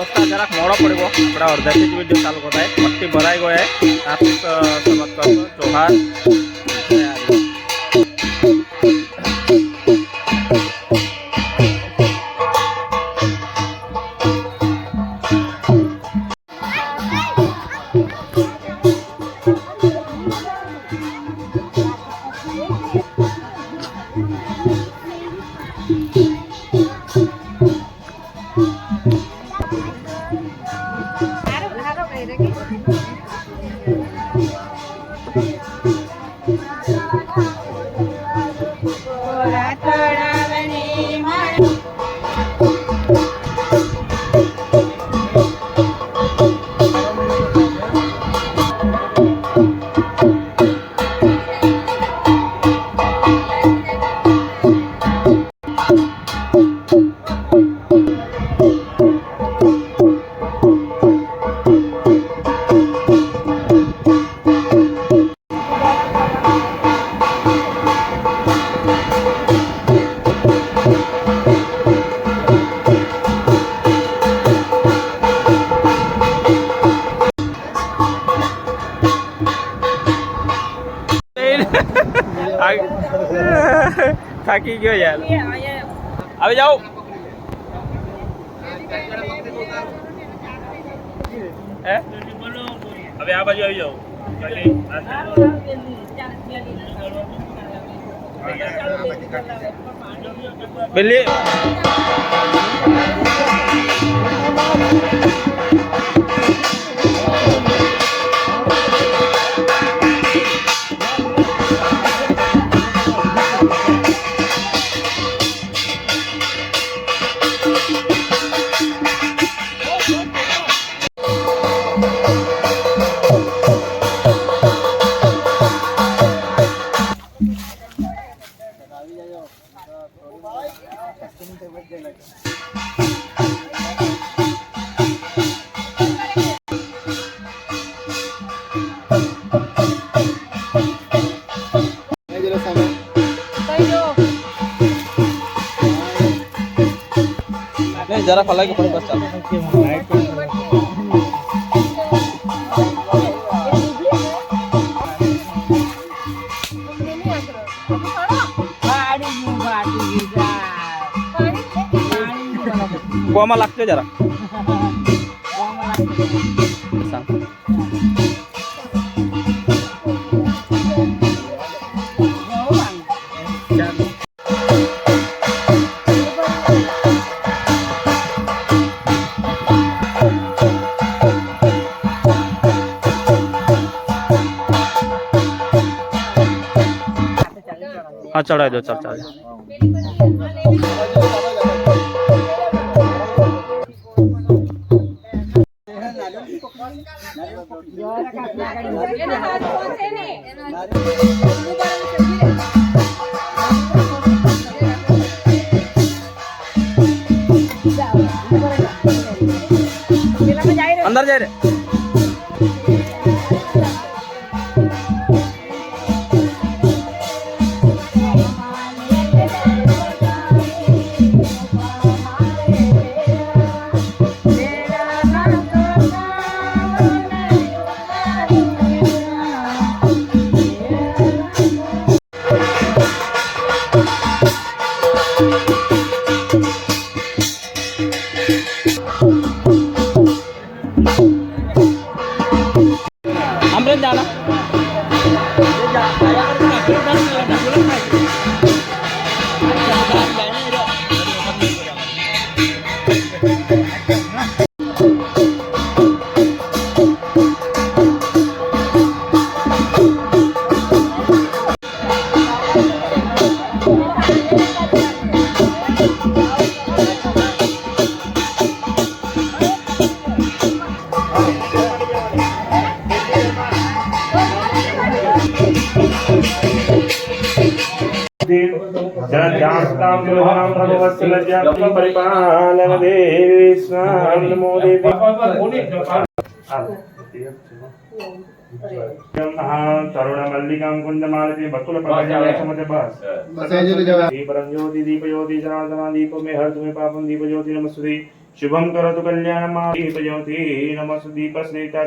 ದೋಸ್ತ ಜರ ಮೋಡ ಪಡಿಗೋ ಬಡ ಅರ್ಧ ವಿಡಿಯೋ ಚಾಲು ಕೊಟ್ಟಾಯ್ ಮಟ್ಟಿ ಬರಾಯ್ಗೋಯ್ ಆಫೀಸ್ ಸಬತ್ ಜೋಹಾರ್ થાકી ગયો યાર. આવી જાઓ. હવે આ બાજુ આવી જાઓ. બિલ્લી જરા ફલાઈ પડે બસ ચાલો? કોમાં લાગતો જરા. હા ચડાવી દો ચાલ ચાલ. सिद्धि जगद्यास्तां गृहां भगवत्सलज्ञात्म परिपालन देवी स्वां नमो देवी तरुणमल्लिकां कुञ्जमालति बकुलप्रभजासमते दीपरञ्ज्योति दीपज्योति जनार्दना दीपो मे हर तुम्हें पापं दीपज्योति नमस्तुति शुभं करोतु कल्याणमा दीपज्योति नमस्तु दीपस्नेहिता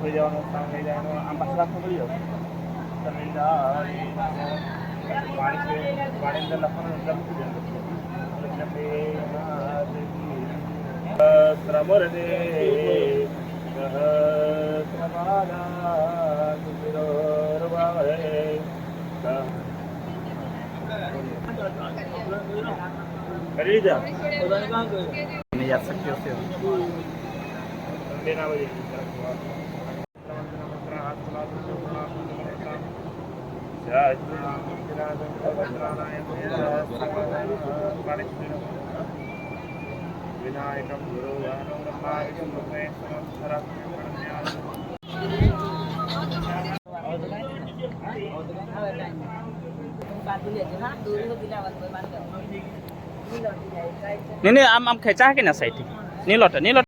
થઈ જવાનું સ્થાન થઈ જવાનું આમ પાછળ રાખવું પડી જવું પાણી પાણી અંદર લખવાનું પ્રમરદે કરી લીધા? પોતાની કામ કર્યું યાદ શક્ય Ini am am kecah kena saya ini lot, ini lot.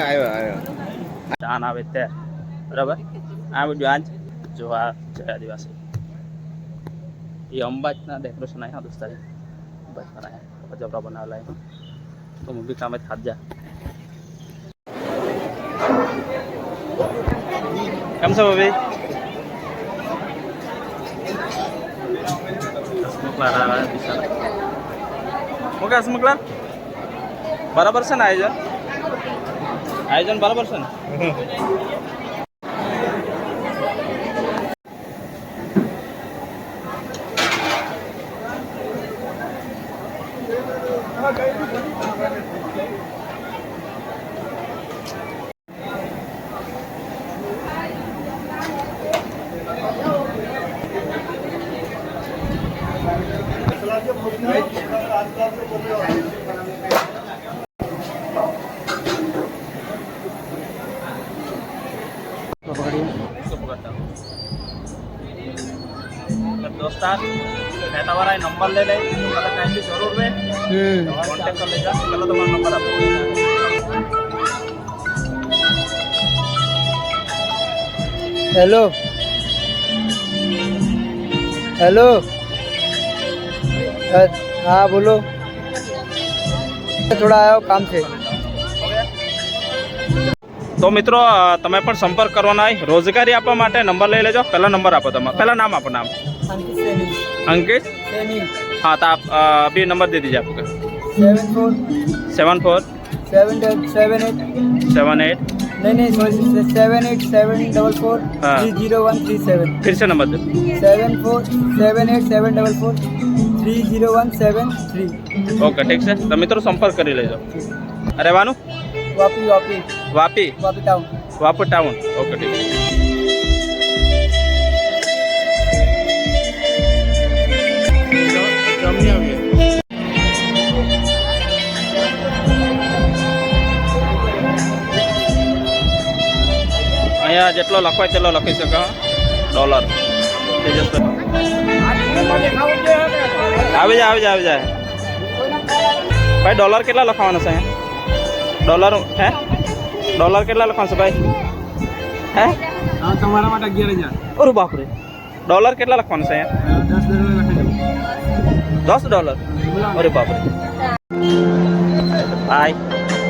આવ્યો આવ્યો જાન આવે ત્યાં બરાબર આ વીડિયો આજ જો આ જય આદિવાસી એ અંબાજના ડેકોરેશન આવ્યા દોસ્તારે અંબાજ બનાવ્યા જબરા બનાવેલા એમાં તો હું બી કામે થાત જા કેમ છો ભાભી સ્મકલાર આવે બિચારા હું કે સ્મકલાર બરાબર છે ને આયોજન આયોજન બરાબર છે ને તમારા એ નંબર લઈ લઈ તમારે કાંઈ બી જરૂર રહે કોન્ટેક્ટ કરી લેજો પેલો તમારો નંબર આપો हेलो हेलो अ- हाँ बोलो थोड़ा आया हूँ काम से તો મિત્રો અ, તમે પણ સંપર્ક કરવાના હોય રોજગારી આપવા માટે નંબર લઈ લેજો પહેલા નંબર આપો તમે પહેલા નામ આપો નામ अंकित सैनी अंकित सैनी हाँ तो आप अभी नंबर दे दीजिए आपका। Seven four seven four seven seven eight seven eight नहीं नहीं sorry seven eight seven double four हाँ। Three zero one three seven. फिर से नंबर दे। Seven four seven eight seven double four three zero one seven three. Okay ठीक है तो मित्रों संपर्क कर ले जाओ अरे वानू Vapi Vapi. Vapi? Vapi town Vapi town okay ठीक। है જેટલો લખવાય તેટલો લખી શકો. ડોલર. આવી જાય આવી જાય આવી જાય. ભાઈ ડોલર કેટલા લખવાનો છે ડોલર હે? ડોલર કેટલા લખવાનું છે ભાઈ? હે? તમારા માટે અગિયાર હજાર. બાપરે. ડોલર કેટલા લખવાનું છે દસ ડોલર? અરે બાપરે. ભાઈ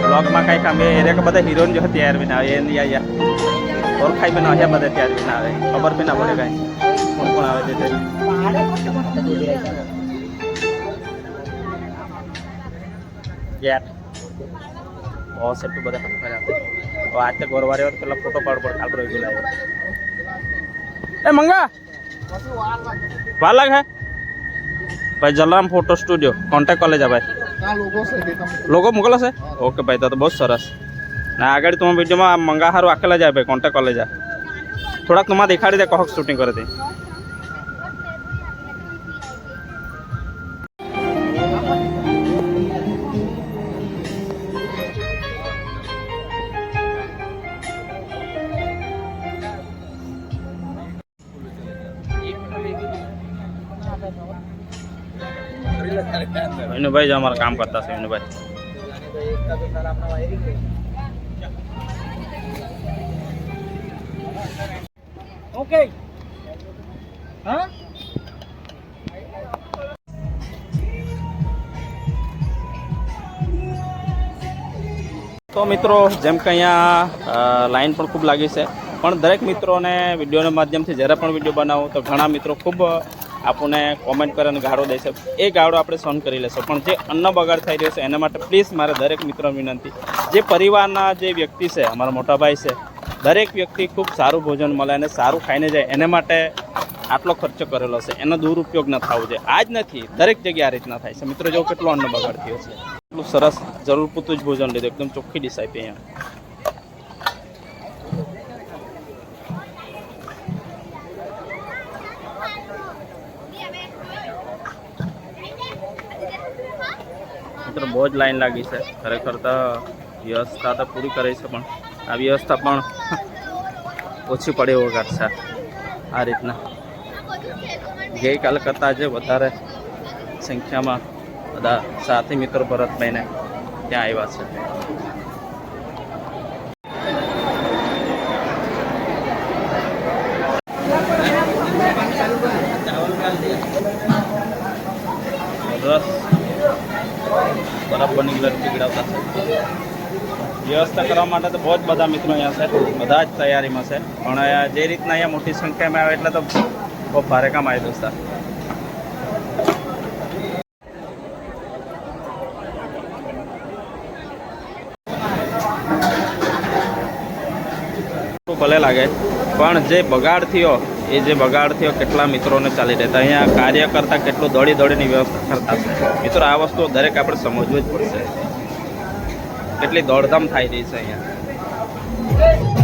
બ્લોગમાં કાંઈ કામ એ રે બધા હિરોઈન જો હતી બી ના આવે એ ઓળખાઈ બી ના આવ્યા બધા તૈયાર બી ના આવે. ખબર બી ના પડે કાંઈ. કોણ કોણ આવે તે યાર બહુ સેટું બધા તો આજ ગોરવારે વાર પેલા ફોટો પાડ પડ કાલ રહી ગયેલા એ મંગા! વાર લાગે હે? ભાઈ Jalaram photo studio contact college ભાઈ. લોગો મોકલો છે? ઓકે ભાઈ તો તો બહુ સરસ. ના, આગળ તમે વિડીયોમાં મંગા હારું આખેલા જાય ભાઈ કોન્ટેક્ટ જા થોડાક તમારે દેખાડી દે કહો શૂટિંગ કરે તે. વિનુભાઈ જ અમારા કામ કરતા છે, વિનુભાઈ. ઓકે હા તો મિત્રો, જેમ કે અહીંયા લાઈન પણ ખૂબ લાગી છે. પણ દરેક મિત્રોને વિડીયોના માધ્યમથી જ્યારે પણ વીડિયો બનાવો, તો ઘણા મિત્રો ખૂબ આપણને કોમેન્ટ કરે અને ગાળો દેશે એ ગાળો આપણે સહન કરી લેશો. પણ જે અન્ન બગાડ થઈ રહ્યો છે, એના માટે પ્લીઝ મારે દરેક મિત્રોને વિનંતી. જે પરિવારના જે વ્યક્તિ છે, અમારા મોટા ભાઈ છે દરેક વ્યક્તિ ખૂબ સારું ભોજન મળે અને સારું ખાઈને જાય, એને માટે આટલો ખર્ચો કરેલો છે. એનો દુરુપયોગ ન થવો જોઈએ. આ જ નથી, દરેક જગ્યાએ આ રીતના થાય છે. મિત્રો, જો કેટલો અન્ન થયો છે. એટલું સરસ જરૂર પૂરતું જ ભોજન લીધું. એકદમ ચોખ્ખી ડીશ આપી અહીંયા. મિત્રો, બહુ જ લાઈન લાગી છે. ખરેખર તો વ્યવસ્થા તો પૂરી કરી છે પણ આ વ્યવસ્થા પણ ઓછી પડે એવો વરસાદ આ રીતના. ગઈકાલ કરતાં આજે વધારે સંખ્યામાં બધા સાથી મિત્રો ભરતભાઈને ત્યાં આવ્યા છે. રસ બરાબરની ગયેલા પીગળાવતા. છે વ્યવસ્થા કરવા માટે તો બહુ જ બધા મિત્રો અહીંયા છે. બધા જ તૈયારીમાં છે. પણ જે રીતના અહીંયા મોટી સંખ્યામાં આવે એટલે તો બહુ ભારે કામ આવી દોસ્તા ભલે લાગે, પણ જે બગાડ થયો, એ જે બગાડ થયો, કેટલા મિત્રોને ચાલી રહેતા અહીંયા કાર્ય કરતા કેટલું દોડી દોડીની વ્યવસ્થા કરતા મિત્રો, આ વસ્તુ દરેક આપણે સમજવું જ પડશે. કેટલી દોડધામ થાય રહી છે અહીંયા.